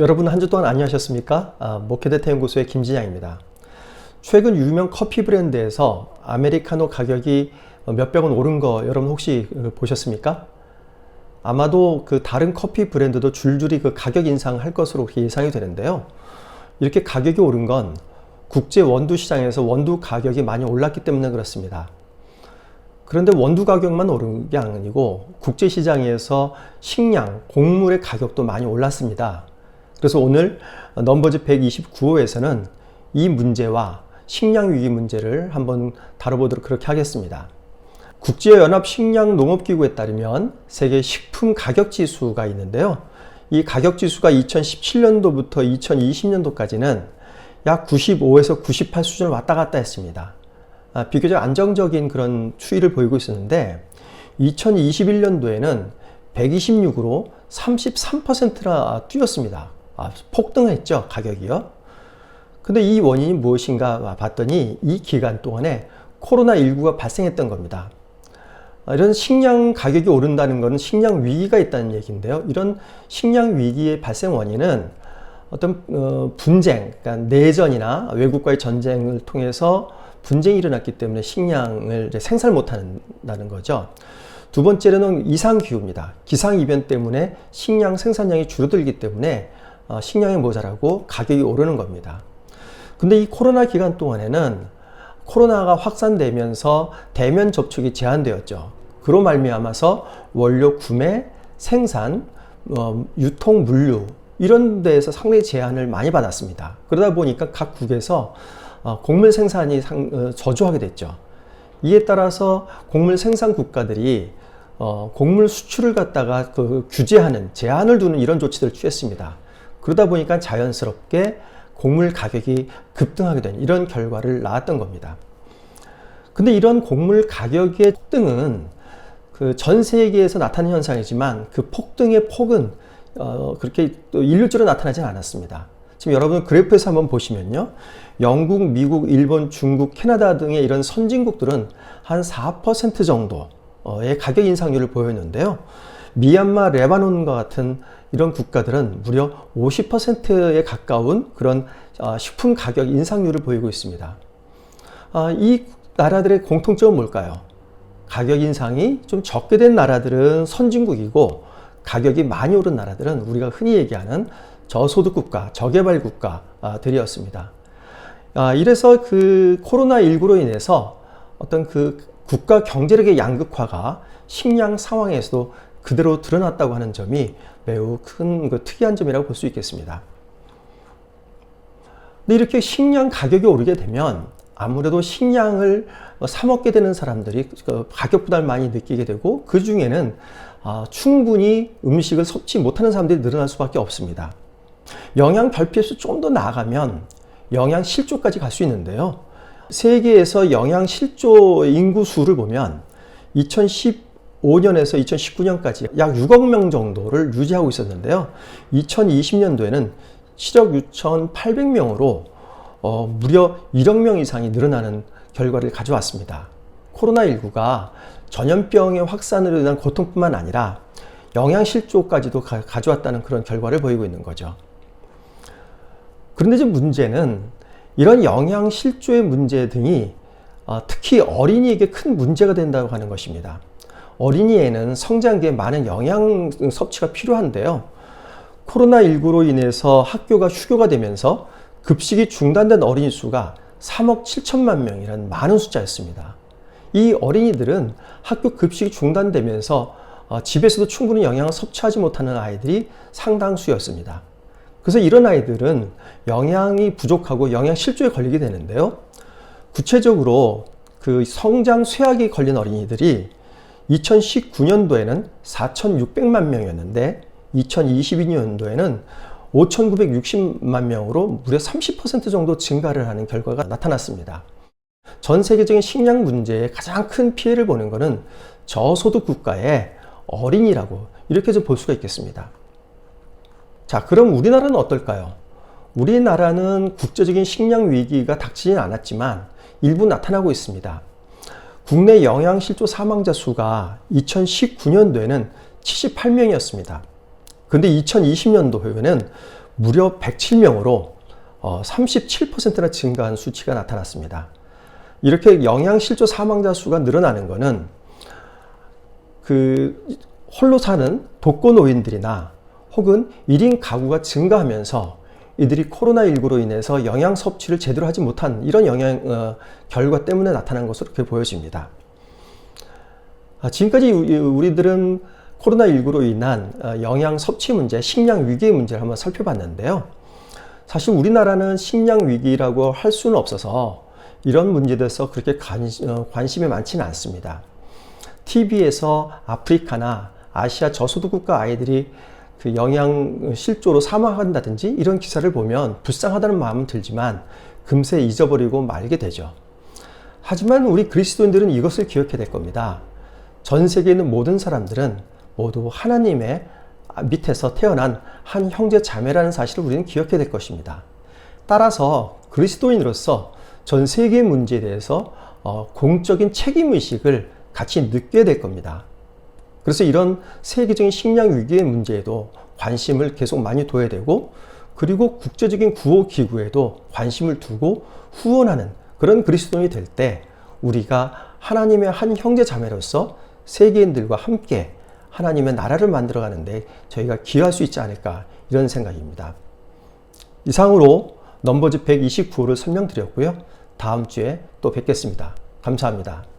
여러분 한 주 동안 안녕하셨습니까? 아, 목회대타 연구소의 김진양입니다. 최근 유명 커피 브랜드에서 아메리카노 가격이 몇백 원 오른 거 여러분 혹시 그 보셨습니까? 아마도 그 다른 커피 브랜드도 줄줄이 그 가격 인상할 것으로 예상이 되는데요. 이렇게 가격이 오른 건 국제 원두 시장에서 원두 가격이 많이 올랐기 때문에 그렇습니다. 그런데 원두 가격만 오른 게 아니고 국제 시장에서 식량, 곡물의 가격도 많이 올랐습니다. 그래서 오늘 넘버즈 129호에서는 이 문제와 식량 위기 문제를 한번 다뤄보도록 그렇게 하겠습니다. 국제연합 식량농업기구에 따르면 세계 식품 가격 지수가 있는데요. 이 가격 지수가 2017년도부터 2020년도까지는 약 95에서 98 수준을 왔다 갔다 했습니다. 아, 비교적 안정적인 그런 추이를 보이고 있었는데 2021년도에는 126으로 33%나 뛰었습니다. 아, 폭등했죠 가격이요. 근데 이 원인이 무엇인가 봤더니 이 기간 동안에 코로나19가 발생했던 겁니다. 아, 이런 식량 가격이 오른다는 것은 식량 위기가 있다는 얘기인데요. 이런 식량 위기의 발생 원인은 어떤 어, 분쟁, 그러니까 내전이나 외국과의 전쟁을 통해서 분쟁이 일어났기 때문에 식량을 생산 못한다는 거죠. 두 번째로는 이상 기후입니다. 기상 이변 때문에 식량 생산량이 줄어들기 때문에 어, 식량이 모자라고 가격이 오르는 겁니다. 근데 이 코로나 기간 동안에는 코로나가 확산되면서 대면 접촉이 제한되었죠. 그로 말미암아서 원료 구매, 생산, 어, 유통, 물류 이런 데에서 상당히 제한을 많이 받았습니다. 그러다 보니까 각 국에서 어, 곡물 생산이 상, 어, 저조하게 됐죠. 이에 따라서 곡물 생산 국가들이 어, 곡물 수출을 갖다가 그 규제하는 제한을 두는 이런 조치들을 취했습니다. 그러다 보니까 자연스럽게 곡물 가격이 급등하게 된 이런 결과를 낳았던 겁니다. 근데 이런 곡물 가격의 폭등은 그 전 세계에서 나타나는 현상이지만 그 폭등의 폭은 어 그렇게 또 일률적으로 나타나지 않았습니다. 지금 여러분 그래프에서 한번 보시면요. 영국, 미국, 일본, 중국, 캐나다 등의 이런 선진국들은 한 4% 정도 의 가격 인상률을 보였는데요. 미얀마, 레바논과 같은 이런 국가들은 무려 50%에 가까운 그런 어, 식품 가격 인상률을 보이고 있습니다. 아, 이 나라들의 공통점은 뭘까요? 가격 인상이 좀 적게 된 나라들은 선진국이고 가격이 많이 오른 나라들은 우리가 흔히 얘기하는 저소득 국가, 저개발 국가들이었습니다. 아, 이래서 그 코로나19로 인해서 어떤 그 국가 경제력의 양극화가 식량 상황에서도 그대로 드러났다고 하는 점이 매우 큰 그 특이한 점이라고 볼 수 있겠습니다. 근데 이렇게 식량 가격이 오르게 되면 아무래도 식량을 사 먹게 되는 사람들이 그 가격 부담을 많이 느끼게 되고 그 중에는 아, 충분히 음식을 섭취 못하는 사람들이 늘어날 수밖에 없습니다. 영양 결핍에서 좀 더 나아가면 영양 실조까지 갈 수 있는데요. 세계에서 영양 실조 인구 수를 보면 2015년에서 2019년까지 약 6억 명 정도를 유지하고 있었는데요. 2020년도에는 7억 6,800명으로 어, 무려 1억 명 이상이 늘어나는 결과를 가져왔습니다. 코로나19가 전염병의 확산으로 인한 고통뿐만 아니라 영양실조까지도 가, 가져왔다는 그런 결과를 보이고 있는 거죠. 그런데 이제 문제는 이런 영양 실조의 문제 등이 어, 특히 어린이에게 큰 문제가 된다고 하는 것입니다. 어린이에는 성장기에 많은 영양 섭취가 필요한데요. 코로나19로 인해서 학교가 휴교가 되면서 급식이 중단된 어린이 수가 3억 7천만 명이라는 많은 숫자였습니다. 이 어린이들은 학교 급식이 중단되면서 어, 집에서도 충분히 영양을 섭취하지 못하는 아이들이 상당수였습니다. 그래서 이런 아이들은 영양이 부족하고 영양 실조에 걸리게 되는데요. 구체적으로 그 성장 쇠약이 걸린 어린이들이 2019년도에는 4,600만 명이었는데 2022년도에는 5,960만 명으로 무려 30% 정도 증가를 하는 결과가 나타났습니다. 전 세계적인 식량 문제에 가장 큰 피해를 보는 것은 저소득 국가의 어린이라고 이렇게 좀 볼 수가 있겠습니다. 자, 그럼 우리나라는 어떨까요? 우리나라는 국제적인 식량 위기가 닥치진 않았지만 일부 나타나고 있습니다. 국내 영양실조 사망자 수가 2019년도에는 78명이었습니다. 근데 2020년도에는 무려 107명으로 37%나 증가한 수치가 나타났습니다. 이렇게 영양실조 사망자 수가 늘어나는 것은 그 홀로 사는 독거 노인들이나 혹은 1인 가구가 증가하면서 이들이 코로나19로 인해서 영양 섭취를 제대로 하지 못한 이런 영양 어, 결과 때문에 나타난 것으로 보여집니다. 아, 지금까지 우리들은 코로나19로 인한 어, 영양 섭취 문제, 식량 위기의 문제를 한번 살펴봤는데요. 사실 우리나라는 식량 위기라고 할 수는 없어서 이런 문제에 대해서 그렇게 어, 관심이 많지는 않습니다. TV에서 아프리카나 아시아 저소득 국가 아이들이 그 영양 실조로 사망한다든지 이런 기사를 보면 불쌍하다는 마음은 들지만 금세 잊어버리고 말게 되죠. 하지만 우리 그리스도인들은 이것을 기억해야 될 겁니다. 전 세계에 있는 모든 사람들은 모두 하나님의 밑에서 태어난 한 형제 자매라는 사실을 우리는 기억해야 될 것입니다. 따라서 그리스도인으로서 전 세계 문제에 대해서 어, 공적인 책임 의식을 같이 느껴야 될 겁니다. 그래서 이런 세계적인 식량 위기의 문제에도 관심을 계속 많이 둬야 되고 그리고 국제적인 구호 기구에도 관심을 두고 후원하는 그런 그리스도인이 될 때 우리가 하나님의 한 형제 자매로서 세계인들과 함께 하나님의 나라를 만들어 가는데 저희가 기여할 수 있지 않을까 이런 생각입니다. 이상으로 넘버즈 129호를 설명드렸고요. 다음 주에 또 뵙겠습니다. 감사합니다.